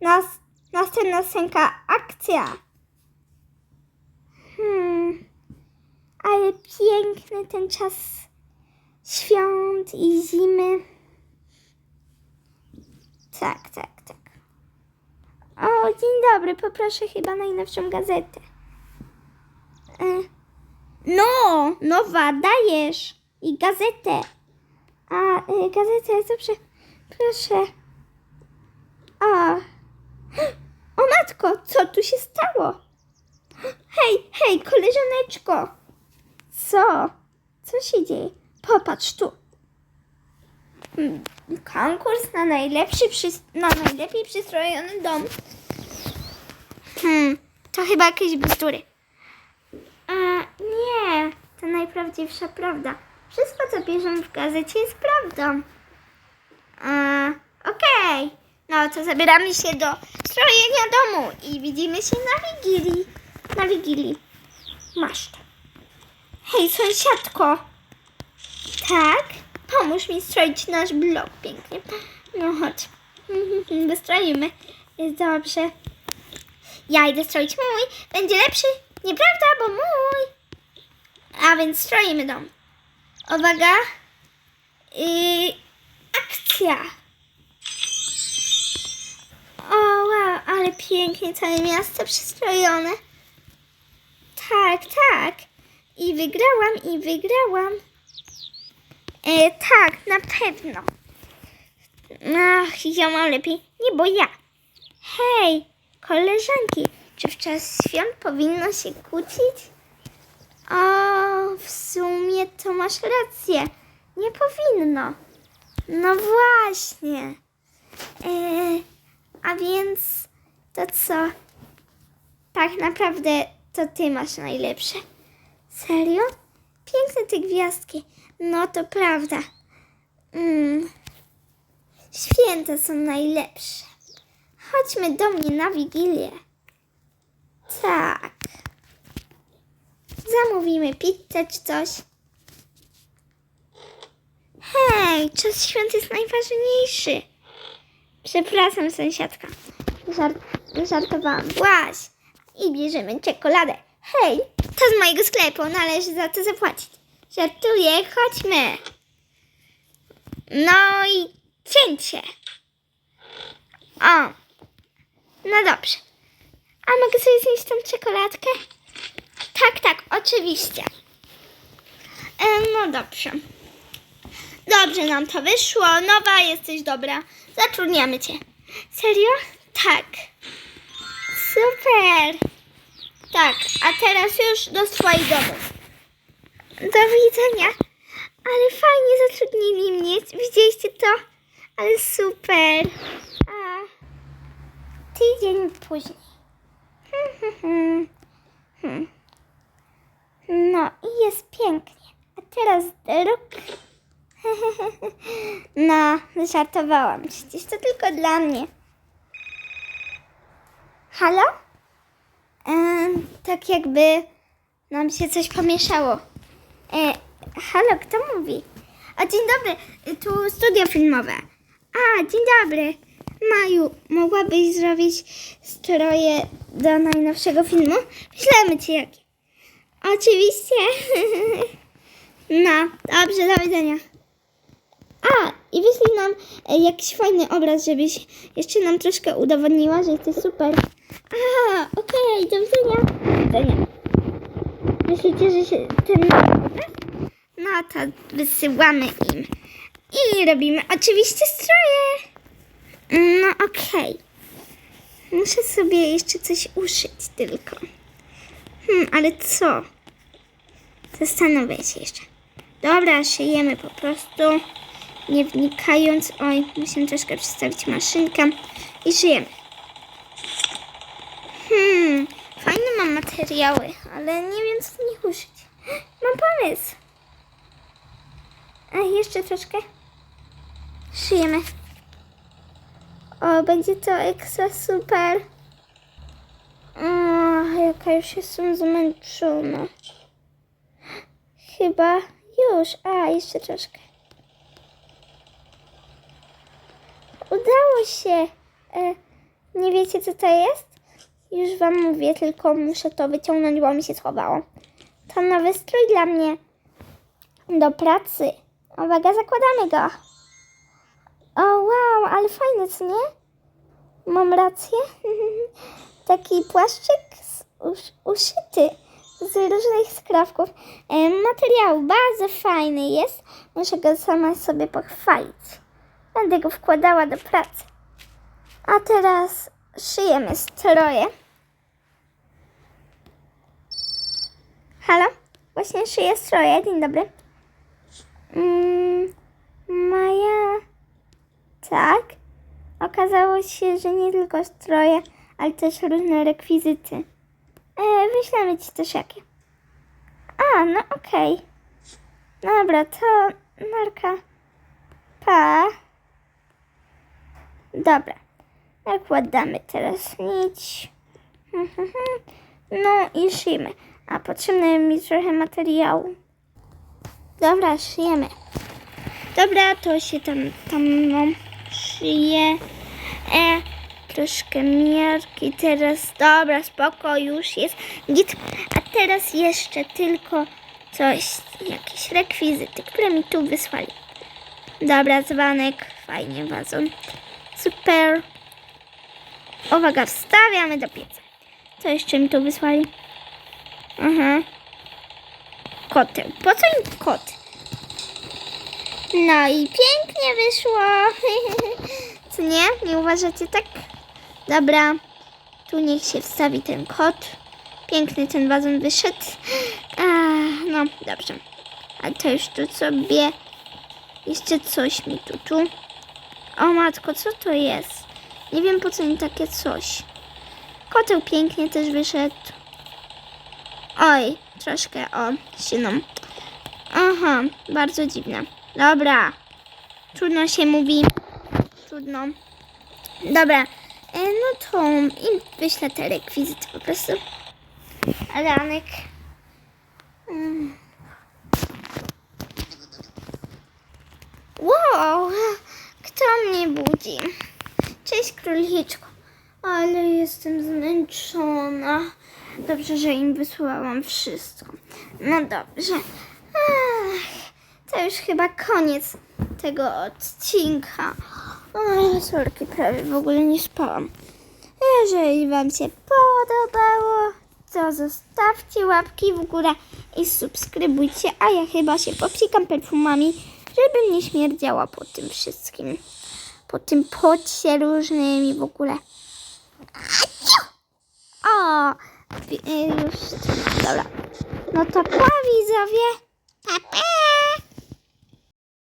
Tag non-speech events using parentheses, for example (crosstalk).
Nas, następna scenka, akcja. Hmm, ale piękny ten czas świąt i zimy. Tak, tak, tak. O, dzień dobry, poproszę chyba najnowszą gazetę. E, no, nowa, dajesz. I gazetę. A, y, gazetę, dobrze. Proszę. O matko, co tu się stało? Hej, hej, koleżaneczko. Co? Co się dzieje? Popatrz tu. Mm, Konkurs na najlepszy, na najlepiej przystrojony dom. Hmm, to chyba jakieś bzdury. Nie, to najprawdziwsza prawda. Wszystko, co piszą w gazecie, jest prawdą. Okej, no to zabieramy się do strojenia domu i widzimy się na Wigilii. Na Wigilii. Masz to. Hej, sąsiadko. Tak? Pomóż mi stroić nasz blok pięknie. No chodź. (laughs) Wystroimy. Jest dobrze. Ja idę stroić mój. Będzie lepszy. Nieprawda, bo mój. A więc stroimy dom. Uwaga. I akcja. O wow, ale pięknie całe miasto przystrojone. Tak, tak. I wygrałam, i wygrałam. E, tak, na pewno. Ach, ja mam lepiej. Nie, bo ja. Hej, koleżanki, czy w czas świąt powinno się kłócić? O, w sumie to masz rację. Nie powinno. No właśnie. E, a więc to co? Tak naprawdę to ty masz najlepsze. Serio? Piękne te gwiazdki. No to prawda. Mm. Święta są najlepsze. Chodźmy do mnie na Wigilię. Tak. Zamówimy pizzę czy coś. Hej, czas świąt jest najważniejszy. Przepraszam, sąsiadka. Żart, żartowałam. Właś. I bierzemy czekoladę. Hej, to z mojego sklepu. Należy za to zapłacić. Żartuję, chodźmy. No i cięcie. O. No dobrze. A mogę sobie zjeść tą czekoladkę? Tak, tak, oczywiście. E, no dobrze. Dobrze nam to wyszło. Nowa, jesteś dobra. Zatrudniamy cię. Serio? Tak. Super. Tak, a teraz już do swoich. Do widzenia. Ale fajnie zatrudnili mnie. Widzieliście to? Ale super. A tydzień później. Hmm, (laughs) hmm. No i jest pięknie. A teraz druk. No, żartowałam. Przecież to tylko dla mnie. Halo? Tak jakby nam się coś pomieszało. E, halo, kto mówi? O, dzień dobry, tu studio filmowe. A, dzień dobry. Maju, mogłabyś zrobić stroje do najnowszego filmu? Wyślemy ci jakie. Oczywiście. (laughs) No, dobrze, do widzenia. A, i wyślij nam e, jakiś fajny obraz, żebyś jeszcze nam troszkę udowodniła, że jesteś super. A, okej, do widzenia. Do widzenia. Myślicie, że się ten? No to wysyłamy im. I robimy oczywiście stroje. No okej. Muszę sobie jeszcze coś uszyć tylko. Hmm, ale co? Zastanowię się jeszcze. Dobra, szyjemy po prostu. Nie wnikając. Oj, musimy troszkę przestawić maszynkę. I szyjemy. Hmm, fajne mam materiały, ale nie wiem co w nich uszyć. Mam pomysł. A jeszcze troszkę. Szyjemy. O, będzie to ekstra super. O, jaka już jestem zmęczona. Chyba już. A, jeszcze troszkę. Udało się. E, Nie wiecie, co to jest? Już wam mówię, tylko muszę to wyciągnąć, bo mi się schowało. To nowy strój dla mnie. Do pracy. Uwaga, zakładamy go. O, wow, ale fajny, co nie? Mam rację? (laughs) Taki płaszczyk z, usz, uszyty z różnych skrawków. E, materiał bardzo fajny jest. Muszę go sama sobie pochwalić. Będę go wkładała do pracy. A teraz szyjemy stroje. Halo? Właśnie szyję stroje. Dzień dobry. Mm, Maja. Tak. Okazało się, że nie tylko stroje, ale też różne rekwizyty. E, wyślemy ci też jakie. A, no okej. Dobra, to narka. Pa. Dobra. Nakładamy teraz nić. (laughs) No i szyjemy. A potrzebne mi trochę materiału. Dobra, szyjemy. Dobra, to się tam, tam no, szyję. E, troszkę miarki teraz. Dobra, spoko, już jest git. A teraz jeszcze tylko coś, jakieś rekwizyty, które mi tu wysłali. Dobra, dzwonek, fajnie, wazon. Super. Uwaga, wstawiamy do pieca. Co jeszcze mi tu wysłali? Aha. Koty. Po co im kot? No i pięknie wyszło. (laughs) Co nie? Nie uważacie tak? Dobra. Tu niech się wstawi ten kot. Piękny ten wazon wyszedł. A, no, dobrze. A to już tu sobie... Jeszcze coś mi tu, tu. O matko, co to jest? Nie wiem po co mi takie coś. Koteł pięknie też wyszedł. Oj, troszkę, o, siną. Aha, bardzo dziwne. Dobra. Trudno się mówi. Trudno. Dobra. E, no to im wyślę te rekwizyty po prostu. Ranek. Mm. Wow, kto mnie budzi? Cześć króliczko. Ale jestem zmęczona. Dobrze, że im wysłałam wszystko. No dobrze. Ach, to już chyba koniec tego odcinka. Ach, sorki, prawie w ogóle nie spałam. Jeżeli Wam się podobało, to zostawcie łapki w górę i subskrybujcie, a ja chyba się popsikam perfumami, żeby nie śmierdziała po tym wszystkim. Po tym pocie różnymi w ogóle. O, y, już, dobra. No to pa widzowie. Pa, pa.